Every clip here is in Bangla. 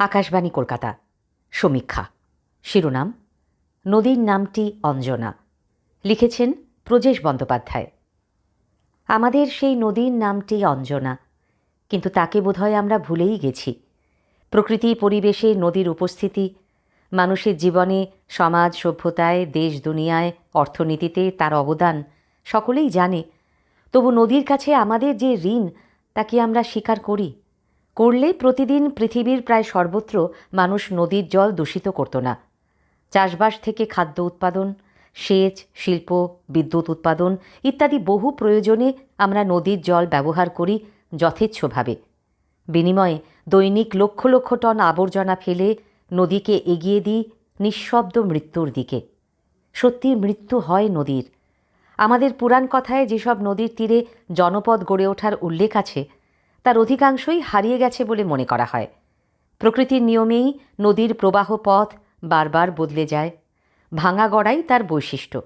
আকাশবাণী কলকাতা। সমীক্ষা। শিরোনাম, নদীর নামটি অঞ্জনা। লিখেছেন প্রজেশ বন্দ্যোপাধ্যায়। আমাদের সেই নদীর নামটি অঞ্জনা, কিন্তু তাকে বোধহয় আমরা ভুলেই গেছি। প্রকৃতি, পরিবেশে নদীর উপস্থিতি, মানুষের জীবনে, সমাজ সভ্যতায়, দেশ দুনিয়ায়, অর্থনীতিতে তার অবদান, সকলেই জানে। তবু নদীর কাছে আমাদের যে ঋণ, তা কি আমরা স্বীকার করি? করলে প্রতিদিন পৃথিবীর প্রায় সর্বত্র মানুষ নদীর জল দূষিত করত না। চাষবাস থেকে খাদ্য উৎপাদন, সেচ, শিল্প, বিদ্যুৎ উৎপাদন ইত্যাদি বহু প্রয়োজনে আমরা নদীর জল ব্যবহার করি যথেচ্ছভাবে। বিনিময়ে দৈনিক লক্ষ লক্ষ টন আবর্জনা ফেলে নদীকে এগিয়ে দিই নিঃশব্দ মৃত্যুর দিকে। সত্যি মৃত্যু হয় নদীর। আমাদের পুরাণ কথায় যেসব নদীর তীরে জনপদ গড়ে ওঠার উল্লেখ আছে তার অধিকাংশই হারিয়ে গেছে বলে মনে করা হয়। প্রকৃতির নিয়মেই নদীর প্রবাহ পথ বারবার বদলে যায়। ভাঙা গড়াই তার বৈশিষ্ট্য।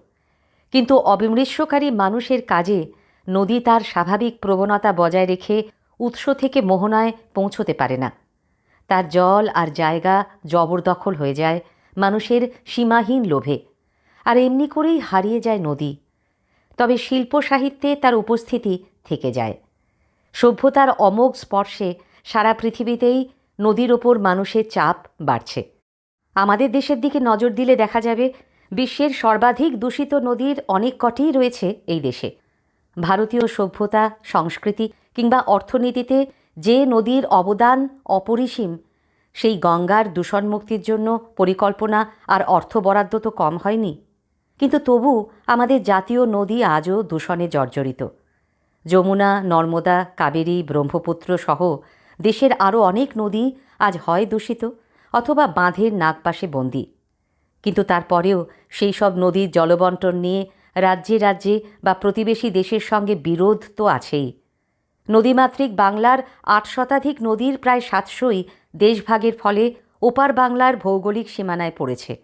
কিন্তু অবিমৃষ্যকারী মানুষের কাজে নদী তার স্বাভাবিক প্রবণতা বজায় রেখে উৎস থেকে মোহনায় পৌঁছতে পারে না। তার জল আর জায়গা জবরদখল হয়ে যায় মানুষের সীমাহীন লোভে। আর এমনি করেই হারিয়ে যায় নদী। তবে শিল্প সাহিত্যে তার উপস্থিতি থেকে যায়। সভ্যতার অমোঘ স্পর্শে সারা পৃথিবীতেই নদীর ওপর মানুষের চাপ বাড়ছে। আমাদের দেশের দিকে নজর দিলে দেখা যাবে, বিশ্বের সর্বাধিক দূষিত নদীর অনেক কটিই রয়েছে এই দেশে। ভারতীয় সভ্যতা, সংস্কৃতি কিংবা অর্থনীতিতে যে নদীর অবদান অপরিসীম, সেই গঙ্গার দূষণমুক্তির জন্য পরিকল্পনা আর অর্থ বরাদ্দ তো কম হয়নি। কিন্তু তবু আমাদের জাতীয় নদী আজও দূষণে জর্জরিত। যমুনা, নর্মদা, কাবেরী, ব্রহ্মপুত্র সহ দেশের আরও অনেক নদী আজ হয় দূষিত অথবা বাঁধের নাগপাশে বন্দি। কিন্তু তারপরেও সেই সব নদীর জলবন্টন নিয়ে রাজ্যে রাজ্যে বা প্রতিবেশী দেশের সঙ্গে বিরোধ তো আছেই। নদীমাতৃক বাংলার আট শতাধিক নদীর প্রায় সাতশোই দেশভাগের ফলে ওপার বাংলার ভৌগোলিক সীমানায় পড়েছে।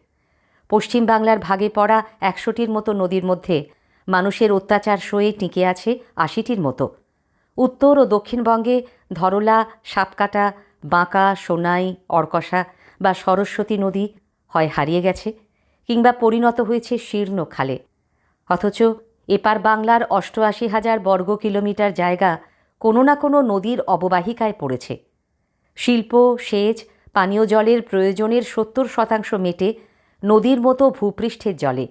পশ্চিম বাংলার ভাগে পড়া একশোটির মতো নদীর মধ্যে মানুষের অত্যাচার সয়ে টিকে আছে আশিটির মতো। উত্তর ও দক্ষিণবঙ্গে ধরলা, সাপকাটা, বাঁকা, সোনাই অর্কষা বা সরস্বতী নদী হয় হারিয়ে গেছে কিংবা পরিণত হয়েছে শীর্ণ খালে। অথচ এপার বাংলার অষ্টআশি হাজার বর্গ কিলোমিটার জায়গা কোনো না কোনো নদীর অববাহিকায় পড়েছে। শিল্প, সেচ, পানীয় জলের প্রয়োজনের সত্তর শতাংশ মেটে নদীর মতো ভূপৃষ্ঠের জলে।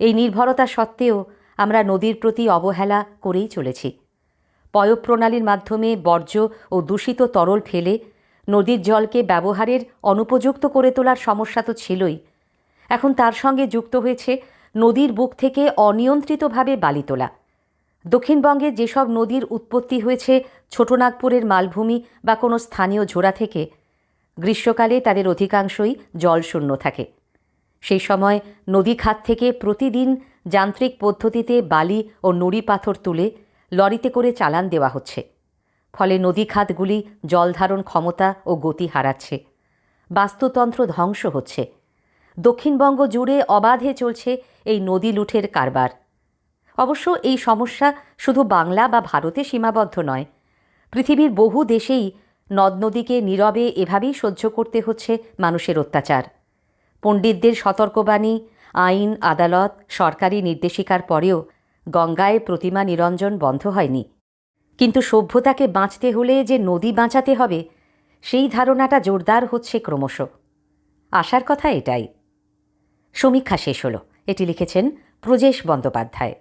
এই নির্ভরতা সত্ত্বেও আমরা নদীর প্রতি অবহেলা করেই চলেছি। পয়ঃপ্রণালীর মাধ্যমে বর্জ্য ও দূষিত তরল ফেলে নদীর জলকে ব্যবহারের অনুপযুক্ত করে তোলার সমস্যা তো ছিলই। এখন তার সঙ্গে যুক্ত হয়েছে নদীর বুক থেকে অনিয়ন্ত্রিতভাবে বালি তোলা। দক্ষিণবঙ্গে যেসব নদীর উৎপত্তি হয়েছে ছোটনাগপুরের মালভূমি বা কোনো স্থানীয় ঝোড়া থেকে, গ্রীষ্মকালে তাদের অধিকাংশই জলশূন্য থাকে। সেই সময় নদী খাত থেকে প্রতিদিন যান্ত্রিক পদ্ধতিতে বালি ও নুড়ি পাথর তুলে লরিতে করে চালান দেওয়া হচ্ছে। ফলে নদী খাতগুলি জলধারণ ক্ষমতা ও গতি হারাচ্ছে। বাস্তুতন্ত্র ধ্বংস হচ্ছে। দক্ষিণবঙ্গ জুড়ে অবাধে চলছে এই নদী লুঠের কারবার। অবশ্য এই সমস্যা শুধু বাংলা বা ভারতে সীমাবদ্ধ নয়, পৃথিবীর বহু দেশেই নদ নদীকে নীরবে এভাবেই সহ্য করতে হচ্ছে মানুষের অত্যাচার। পণ্ডিতদের সতর্কবাণী, আইন, আদালত, সরকারি নির্দেশিকার পরেও গঙ্গায় প্রতিমা নিরঞ্জন বন্ধ হয়নি। কিন্তু সভ্যতাকে বাঁচতে হলে যে নদী বাঁচাতে হবে, সেই ধারণাটা জোরদার হচ্ছে ক্রমশ। আশার কথা এটাই। সমীক্ষা শেষ হলো। এটি লিখেছেন প্রজেশ বন্দ্যোপাধ্যায়।